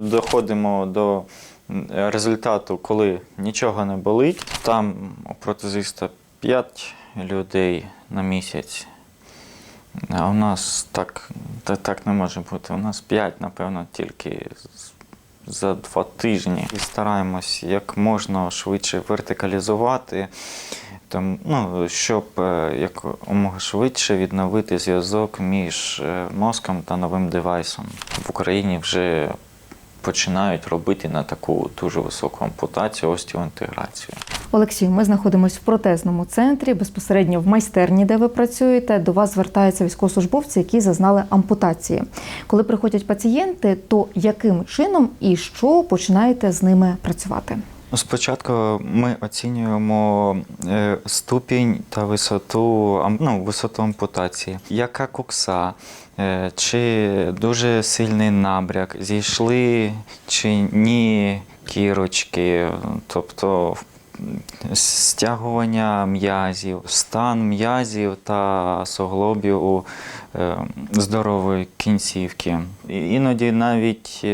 Доходимо до результату, коли нічого не болить. Там у протезиста 5 людей на місяць. А у нас так, так не може бути. У нас 5, напевно, тільки за два тижні. І стараємось як можна швидше вертикалізувати, там, ну, щоб е, якомога швидше відновити зв'язок між е, мозком та новим девайсом. В Україні вже починають робити на таку дуже високу ампутацію, остеоінтеграцію. Олексію, ми знаходимося в протезному центрі, безпосередньо в майстерні, де ви працюєте. До вас звертаються військовослужбовці, які зазнали ампутації. Коли приходять пацієнти, то яким чином і що починаєте з ними працювати? Ну, Спочатку ми оцінюємо е, ступінь та висоту, ну, висоту ампутації. Яка кукса, е, чи дуже сильний набряк, зійшли чи ні кірочки, тобто стягування м'язів, стан м'язів та суглобів у е, здорової кінцівки. Іноді навіть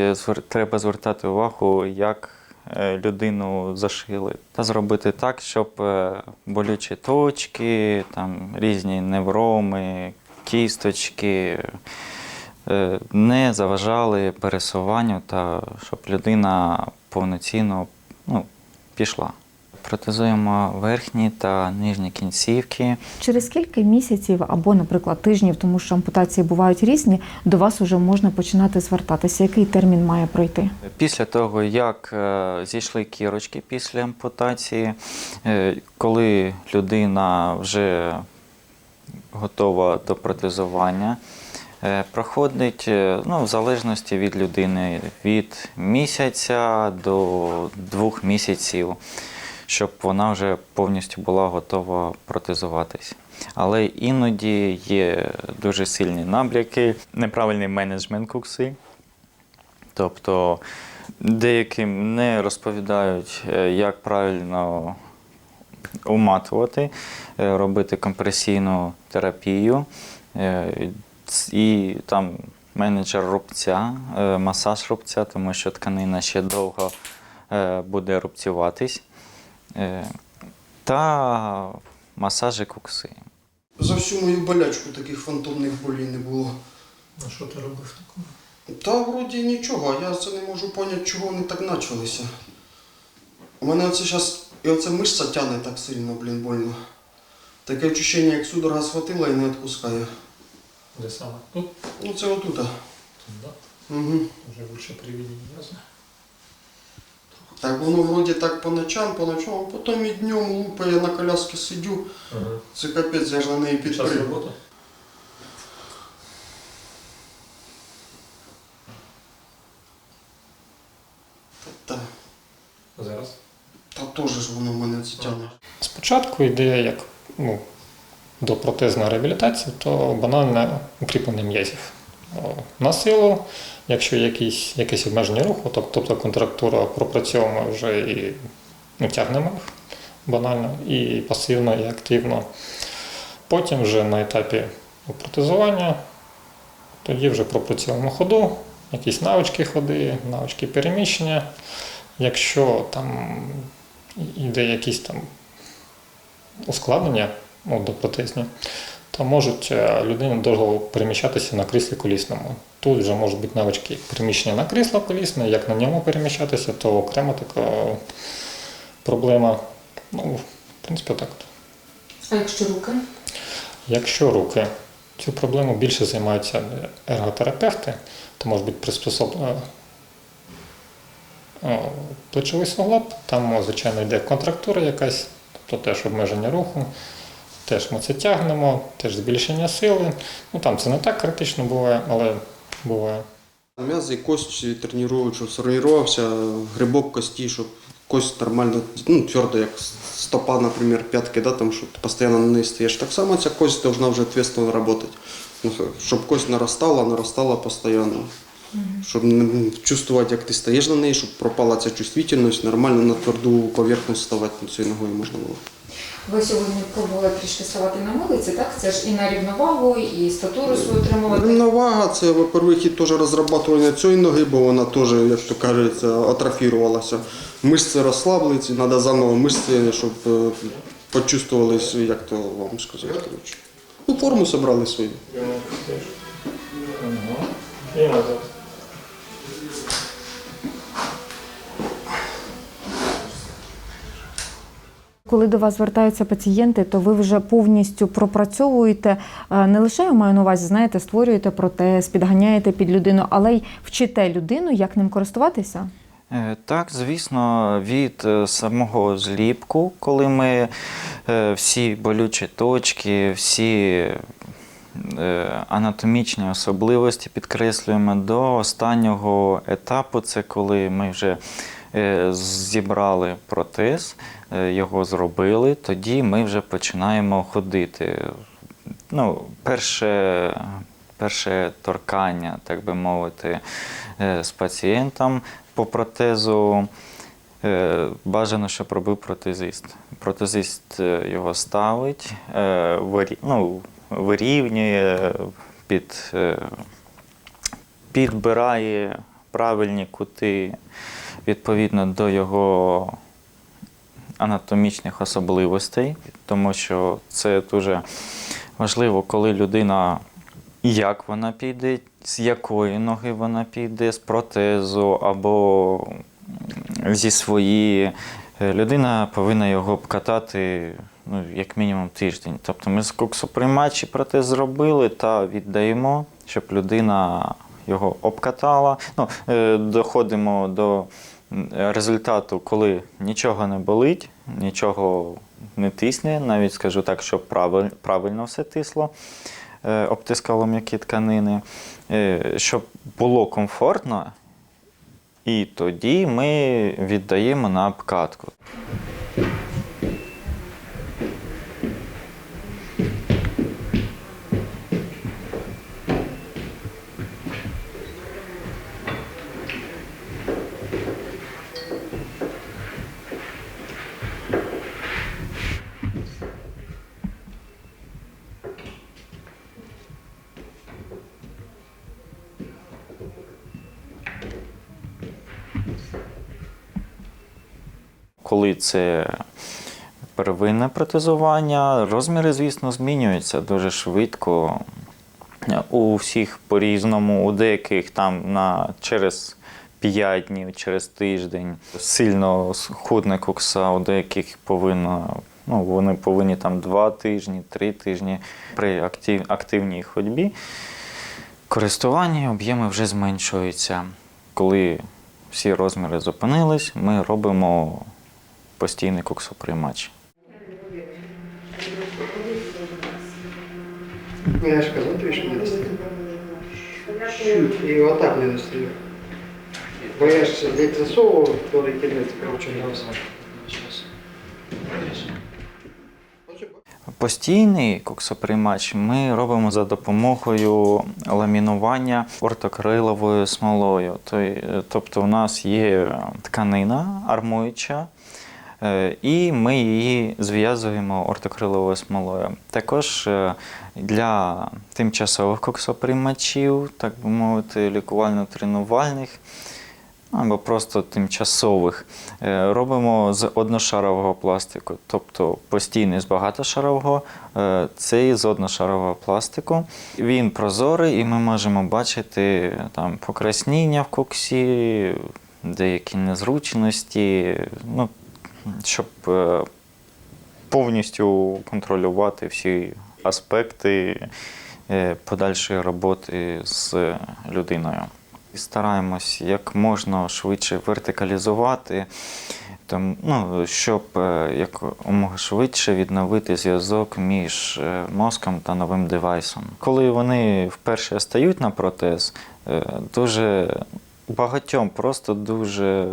треба звертати увагу, як людину зашили, та зробити так, щоб е, болючі точки, там різні невроми, кісточки е, не заважали пересуванню та щоб людина повноцінно ну, пішла. Протезуємо верхні та нижні кінцівки. Через скільки місяців або, наприклад, тижнів, тому що ампутації бувають різні, до вас уже можна починати звертатися? Який термін має пройти? Після того, як е, зійшли кірочки після ампутації, е, коли людина вже готова до протезування, е, проходить ну, в залежності від людини від місяця до двох місяців, щоб вона вже повністю була готова протезуватись. Але іноді є дуже сильні набряки, неправильний менеджмент кукси. Тобто деяким не розповідають, е, як правильно уматувати, е, робити компресійну терапію. Е, І там менеджер рубця, масаж рубця, тому що тканина ще довго буде рубцюватись. Е, Та масажі кукси. За всю мою болячку таких фантомних болей не було. А що ти робив такого? Та вроді нічого, я це не можу поняти, чого вони так почалися. У мене оце зараз і оце мишця тягне так сильно, блін, больно. Таке відчуття, як судорога схватила і не відпускає. Де саме? Тут? Ну це отут. Тут, да? Угу. Вже більше приведення ясно. Так воно вроді так по ночам, по ночам, а потім і днем лупає, я на коляскі сидю. Ага. Це капець, я ж на неї Час роботи? Та, Зараз. та теж ж воно в мене це тягне. Спочатку ідея як ну, до протезної реабілітації, то банальне укріплення м'язів. О, На силу, якщо якісь, якесь обмеження руху, тобто контрактура пропрацьовуємо вже і ну, тягнемо їх банально, і пасивно, і активно. Потім вже на етапі протезування, тоді вже пропрацьовуємо ходу, якісь навички ходи, навички переміщення. Якщо там йде якісь там ускладнення ну, до протезні, то можуть е, людина довго переміщатися на кріслі колісному. Тут вже можуть бути навички переміщення на крісло колісне, як на ньому переміщатися, то окрема така проблема. Ну, в принципі, так. А якщо руки? Якщо руки, цю проблему більше займаються ерготерапевти, то може бути приспособлено плечовий суглоб, там, звичайно, йде контрактура якась, тобто теж обмеження руху, теж ми це тягнемо, теж збільшення сили. Ну там це не так критично буває, але буває. М'язи і кость тренують, щоб сформувався грибок кості, щоб кость нормально, ну, твердо, як стопа, наприклад, п'ятки, да, там, щоб ти постійно на неї стоїш. Так само ця кость должна вже відповідально працювати. Ну, щоб кость наростала, наростала постійно. Щоб не чувствувати, як ти стоїш на неї, щоб пропала ця чувствительність, нормально на тверду поверхність ставати цією ногою можна було. Ви сьогодні пробували трішки ставати на милиці, так? Це ж і на рівновагу, і статуру свою отримувати. Рівновага це, во-первых, і теж розроблювання цієї ноги, бо вона теж, як то кажеться, атрофірувалася. Мишці розслаблюються, треба заново мишці, щоб е, почувствувалися, як то вам сказати. коротше. Ну, форму зібрали свою. І назад. Коли до вас звертаються пацієнти, то ви вже повністю пропрацьовуєте е, не лише я маю на увазі, знаєте, створюєте протез, підганяєте під людину, але й вчите людину, як ним користуватися. Е, Так, звісно, від е, самого зліпку, коли ми всі болючі точки, всі анатомічні особливості підкреслюємо до останнього етапу, це коли ми вже зібрали протез, його зробили, тоді ми вже починаємо ходити. Ну, перше, перше торкання, так би мовити, е, з пацієнтом по протезу. е, Бажано, щоб робив протезист. Протезист е, його ставить, е, ну, вирівнює, під, е, підбирає правильні кути відповідно до його анатомічних особливостей, тому що це дуже важливо, коли людина, як вона піде, з якої ноги вона піде, з протезу або зі своєї. Е, Людина повинна його обкатати ну, як мінімум тиждень. Тобто ми з коксоприймачі протез зробили та віддаємо, щоб людина його обкатала. Ну, е, доходимо до результату, коли нічого не болить, нічого не тисне, навіть скажу так, щоб правильно все тисло, е, обтискало м'які тканини, е, щоб було комфортно. І тоді ми віддаємо на обкатку. Коли це первинне протезування, розміри, звісно, змінюються дуже швидко. У всіх по-різному, у деяких там на через 5 днів, через тиждень. Сильно худне кокса, у деяких повинно, ну, вони повинні там 2 тижні, 3 тижні. При актив, активній ходьбі користуванні об'єми вже зменшуються. Коли всі розміри зупинились, ми робимо постійний коксоприймач. Я же сказал, ты еще не достаю. Чуть, и вот так не достаю. Бо я ж ледь засовывал, то кінець, короче, нос. Постійний коксоприймач ми робимо за допомогою ламінування ортокриловою смолою. Тобто у нас є тканина армуюча, і ми її зв'язуємо ортокриловою смолою. Також е, для тимчасових коксоприймачів, так би мовити, лікувально-тренувальних або просто тимчасових. Е, Робимо з одношарового пластику, тобто постійний з багатошарового, е, цей з одношарового пластику. Він прозорий, і ми можемо бачити там покрасніння в коксі, деякі незручності, ну, щоб е, повністю контролювати всі аспекти е, подальшої роботи з людиною. І Стараємось як можна швидше вертикалізувати, там, ну, щоб е, якомога швидше відновити зв'язок між мозком та новим девайсом. Коли вони вперше стають на протез, дуже багатьом просто дуже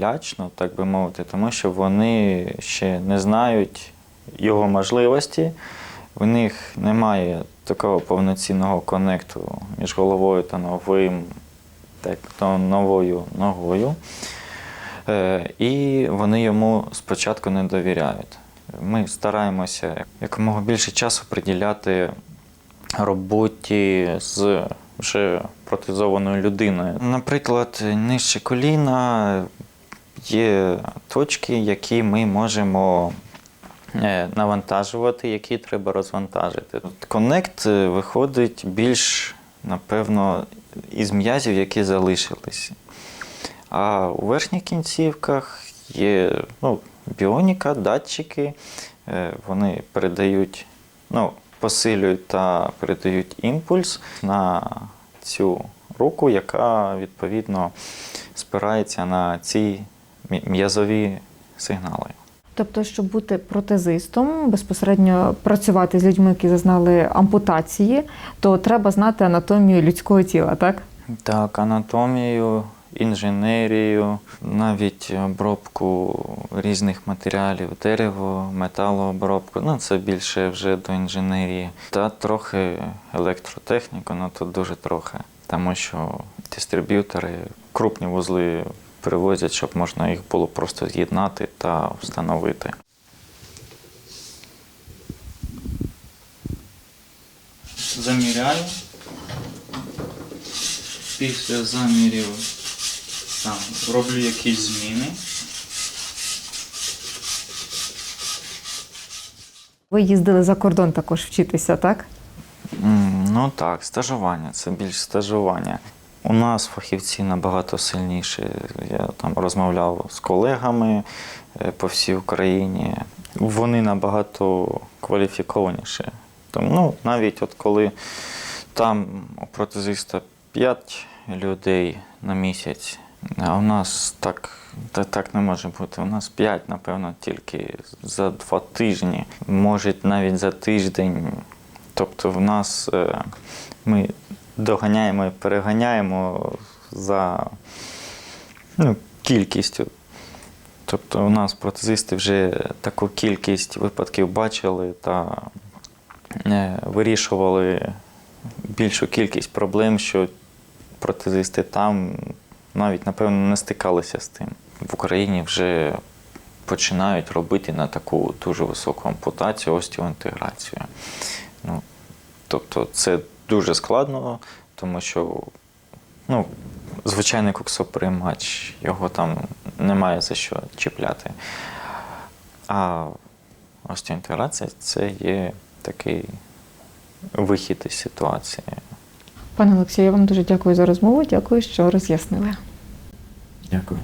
лячно, так би мовити, тому що вони ще не знають його можливості. В них немає такого повноцінного конекту між головою та новим, так, то новою ногою. Е, і вони йому спочатку не довіряють. Ми стараємося якомога більше часу приділяти роботі з вже протезованою людиною. Наприклад, нижче коліна є точки, які ми можемо е, навантажувати, які треба розвантажити. Коннект е, виходить більш, напевно, із м'язів, які залишились. А у верхніх кінцівках є ну, біоніка, датчики, е, вони передають, ну, посилюють та передають імпульс на цю руку, яка відповідно спирається на ці м'язові сигнали. Тобто, щоб бути протезистом, безпосередньо працювати з людьми, які зазнали ампутації, то треба знати анатомію людського тіла, так? Так, анатомію, інженерію, навіть обробку різних матеріалів, дерево, металообробку. Ну, це більше вже до інженерії. Та трохи електротехніку, ну то дуже трохи. Тому що дистриб'ютори крупні вузли привозять, щоб можна їх було просто з'єднати та встановити. Заміряю. Після замірів там роблю якісь зміни. Ви їздили за кордон також вчитися, так? М, Ну так, стажування, це більш стажування. У нас фахівці набагато сильніші. Я там розмовляв з колегами е, по всій Україні. Вони набагато кваліфікованіші. Тому, ну, навіть от коли там у протезиста 5 людей на місяць, а у нас так, та, так не може бути. У нас 5, напевно, тільки за два тижні, може навіть за тиждень. Тобто в нас е, ми доганяємо і переганяємо за ну, кількістю. Тобто у нас протезисти вже таку кількість випадків бачили та е, вирішували більшу кількість проблем, що протезисти там навіть, напевно, не стикалися з тим. В Україні вже починають робити на таку дуже високу ампутацію, остеоінтеграцію. Ну, тобто це дуже складно, тому що ну, звичайний коксоприймач, його там немає за що чіпляти. А остеоінтеграція це є такий вихід із ситуації. Пане Олексію, я вам дуже дякую за розмову. Дякую, що роз'яснили. Дякую.